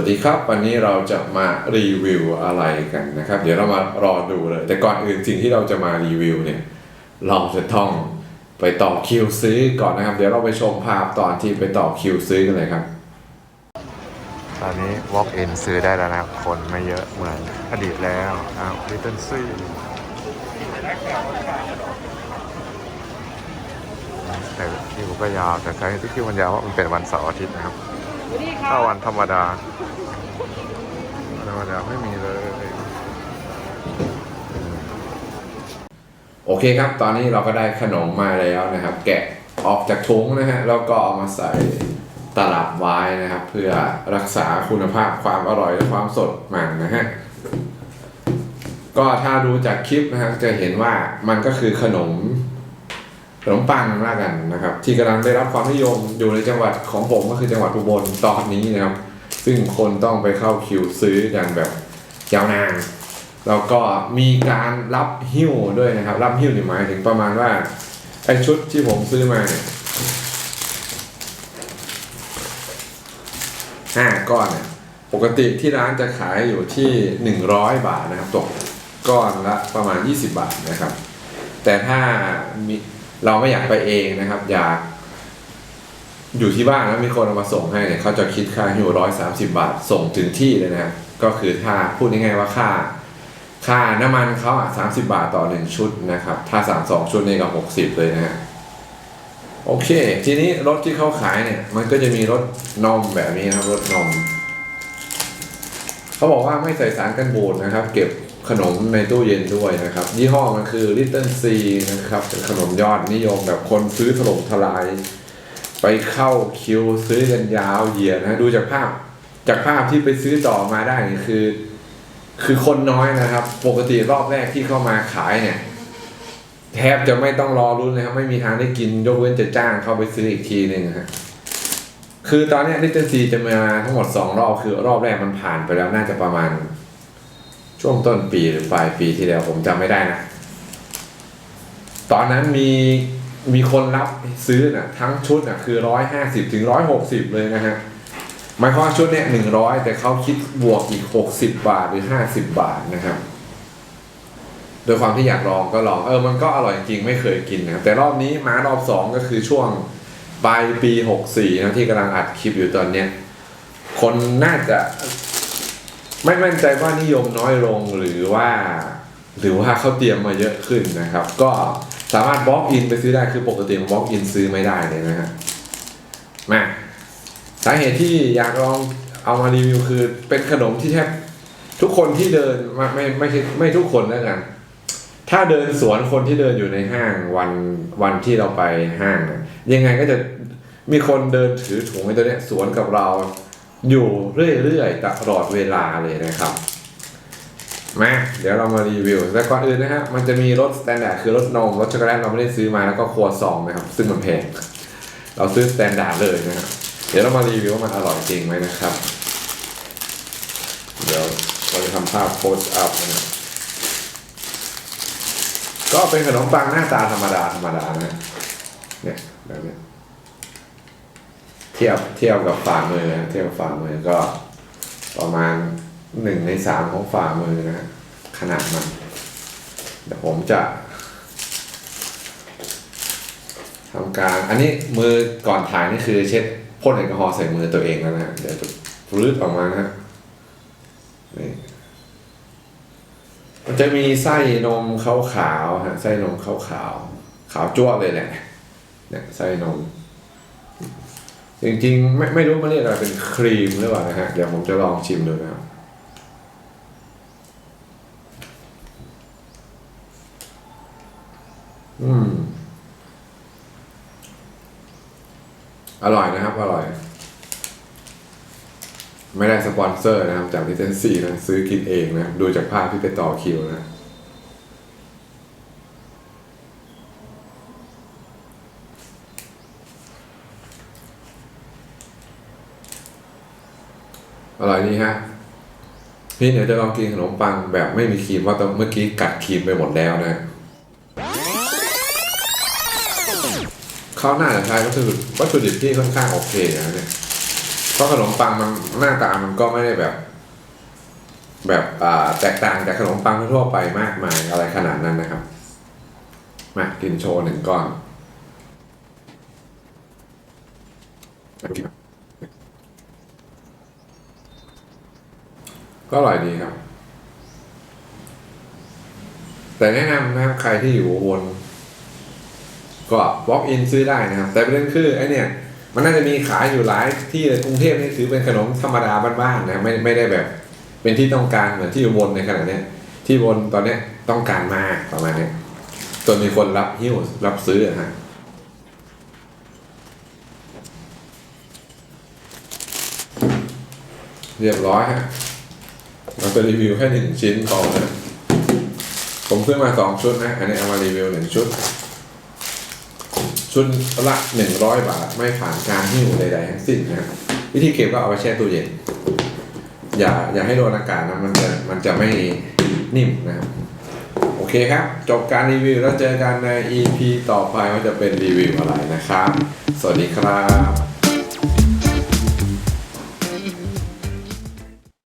วัสดีครับ วันนี้เราจะมารีวิวอะไรกันนะครับ เดี๋ยวเรามารอดูเลย แต่ก่อนอื่นสิ่งที่เราจะมารีวิวเนี่ยเราจะต้องไปต่อคิวซื้อก่อนนะครับ เดี๋ยวเราไปชมภาพตอนที่ไปต่อคิวซื้อกันเลยครับ ตอนนี้ walk in ซื้อได้แล้วนะครับ คนไม่เยอะเหมือนอดีตแล้วอ้าวลิตเติ้ลซี่แต่คิวก็ยาวแต่ใครที่คิวมันยาวเพราะมันเป็นวันเสาร์อาทิตย์นะครับถ้าวันธรรมดา ธรรมดาไม่มีเลย โอเคครับ ตอนนี้เราก็ได้ขนมมาแล้วนะครับ แกะออกจากถุงนะฮะ แล้วก็เอามาใส่ตลับไว้นะครับ เพื่อรักษาคุณภาพความอร่อยและความสดมันนะฮะก็ถ้าดูจากคลิปนะฮะจะเห็นว่ามันก็คือขนมขนมปังละกันนะครับ ที่กำลังได้รับความนิยมอยู่ในจังหวัดของผมก็คือจังหวัดอุบลตอนนี้นะครับ ซึ่งคนต้องไปเข้าคิวซื้อกันแบบยาวนาน แล้วก็มีการรับหิ้วด้วยนะครับ รับหิ้วนี่หมายถึงประมาณว่าไอชุดที่ผมซื้อมาเนี่ยห้าก้อนเนี่ยปกติที่ร้านจะขายอยู่ที่ 100 บาทนะครับตกก้อนละประมาณ 20 บาทนะครับ แต่ถ้ามีเราไม่อยากไปเองนะครับ อยาก อยู่ที่บ้านแล้วมีคนเอามาส่งให้เนี่ยเขาจะคิดค่าหิวร้อยสามสิบาท ส่งถึงที่เลยนะ ก็คือถ้าพูดง่ายๆว่าค่า ค่าน้ำมันเขาอะสามสิบาทต่อหนึ่งชุดนะครับ ถ้าสั่งสองชุดนี่ก็หกสิบเลยนะฮะโอเค ทีนี้รถที่เขาขายเนี่ย มันก็จะมีรถนมแบบนี้นะครับรถนมเขาบอกว่าไม่ใส่สารกันบูดนะครับ เก็บขนมในตู้เย็นด้วยนะครับ ยี่ห้อมันคือ Little C นะครับเป็นขนมยอดนิยมแบบคนซื้อถล่มทลาย ไปเข้าคิวซื้อกันยาวเหยียดนะดูจากภาพ จากภาพที่ไปซื้อต่อมาได้นี่คือ คือคนน้อยนะครับ ปกติรอบแรกที่เข้ามาขายเนี่ย แทบจะไม่ต้องรอรุ้นเลยครับ ไม่มีทางได้กินยกเว้นจะจ้างเข้าไปซื้ออีกทีหนึ่งครับคือตอนนี้ลิตเติ้ลซีจะมาทั้งหมดสองรอบคือรอบแรกมันผ่านไปแล้วน่าจะประมาณ ช่วงต้นปีหรือปลายปีที่แล้วผมจำไม่ได้นะ ตอนนั้นมี มีคนรับซื้อน่ะทั้งชุดน่ะคือร้อยห้าสิบถึงร้อยหกสิบเลยนะฮะหมายความว่าชุดเนี้ยหนึ่งร้อยแต่เขาคิดบวกอีกหกสิบบาทหรือห้าสิบบาทนะครับ โดยความที่อยากลองก็ลองเออมันก็อร่อยจริงไม่เคยกินนะครับแต่รอบนี้มารอบสองก็คือช่วงปลายปีหกสี่นะที่กำลังอัดคลิปอยู่ตอนเนี้ยคนน่าจะไม่มั่นใจว่านิยมน้อยลงหรือว่า หรือว่าเขาเตรียมมาเยอะขึ้นนะครับ ก็ สามารถบล็อกอินไปซื้อได้คือปกติบล็อกอินซื้อไม่ได้เลยนะฮะมาสาเหตุที่อยากลองเอามารีวิวคือเป็นขนมที่แทบทุกคนที่เดินไม่ไม่ไม่ไม่ทุกคนแล้วกันถ้าเดินสวนคนที่เดินอยู่ในห้างวันวันที่เราไปห้างนะยังไงก็จะมีคนเดินถือถุงไอ้ตัวเนี้ยสวนกับเราอยู่เรื่อยๆตลอดเวลาเลยนะครับ มาเดี๋ยวเรามารีวิว แต่ก่อนอื่นนะฮะมันจะมีรสสแตนดาร์ดคือรสนมรสช็อกโกแลตเราไม่ได้ซื้อมาแล้วก็ครัวซองนะครับ ซึ่งมันแพงเราซื้อสแตนดาร์ดเลยนะครับเดี๋ยวเรามารีวิวว่ามันอร่อยจริงไหมนะครับ เดี๋ยวเราจะทำภาพโพสต์อัพนะก็เป็นขนมปังหน้าตาธรรมดาธรรมดานะเนี่ยแบบนี้เทียบเทียบกับฝ่ามือนะเทียบกับฝ่ามือก็ประมาณ หนึ่งในสามของฝ่ามือนะฮะขนาดมันเดี๋ยวผมจะทำการ อันนี้มือก่อนถ่ายนี่คือเช็ดพ่นแอลกอฮอล์ใส่มือตัวเองแล้วนะเดี๋ยวจะรืดออกมานะฮะนี่มันจะมีไส้นมขาวๆฮะไส้นมขาวขาวขาวจ้วเลยแหละเนี่ยไส้นม จริงๆ ไม่ไม่รู้มันเรียกอะไรเป็นครีมหรือเปล่านะฮะ เดี๋ยวผมจะลองชิมดูนะครับ อืม อร่อยนะครับ อร่อย ไม่ได้สปอนเซอร์นะครับ จากลิเทนซีนะ ซื้อกินเองนะ ดูจากภาพที่ไปต่อคิวนะ อร่อยนี่ฮะพี่เดี๋ยวจะลองกินขนมปังแบบไม่มีครีมเพราตอนเมื่อกี้กัดครีมไปหมดแล้วนะ เขาน่าจะใช้วัตถุดิบวัตถุดิบที่ค่อนข้างโอเคนะเนี่ยเพราะขนมปังมันหน้าตามันก็ไม่ได้แบบ แบบแตกต่างจากขนมปังทั่วไปมากมายอะไรขนาดนั้นนะครับ มากินโชว์หนึ่งก้อนก็อร่อยดีครับ แต่แนะนำนะครับใครที่อยู่อุบน ก็ walk in ซื้อได้นะครับ แต่ประเด็นคือไอเนี่ยมันน่าจะมีขายอยู่หลายที่กรุงเทพนี่ถือเป็นขนมธรรมดาบ้านๆนะไม่ไม่ได้แบบเป็นที่ต้องการเหมือนที่อุบลในขณะนี้ที่อุบนตอนนี้ต้องการมากประมาณนี้จนมีคนรับหิ้วรับซื้อฮะเรียบร้อยฮะเราจะรีวิวแค่หนึ่งชิ้นพอนะผมซื้อมาสองชุดนะ อันนี้เอามารีวิวหนึ่งชุด ชุดละหนึ่งร้อยบาทไม่ผ่านการหิ้วใดๆทั้งสิ้นนะครับวิธีเก็บก็เอาไปแช่ตู้เย็น อย่าอย่าให้โดนอากาศนะมันจะมันจะไม่นิ่มนะครับ โอเคครับ จบการรีวิวแล้วเจอกันใน EP ต่อไปว่าจะเป็นรีวิวอะไรนะครับ สวัสดีครับ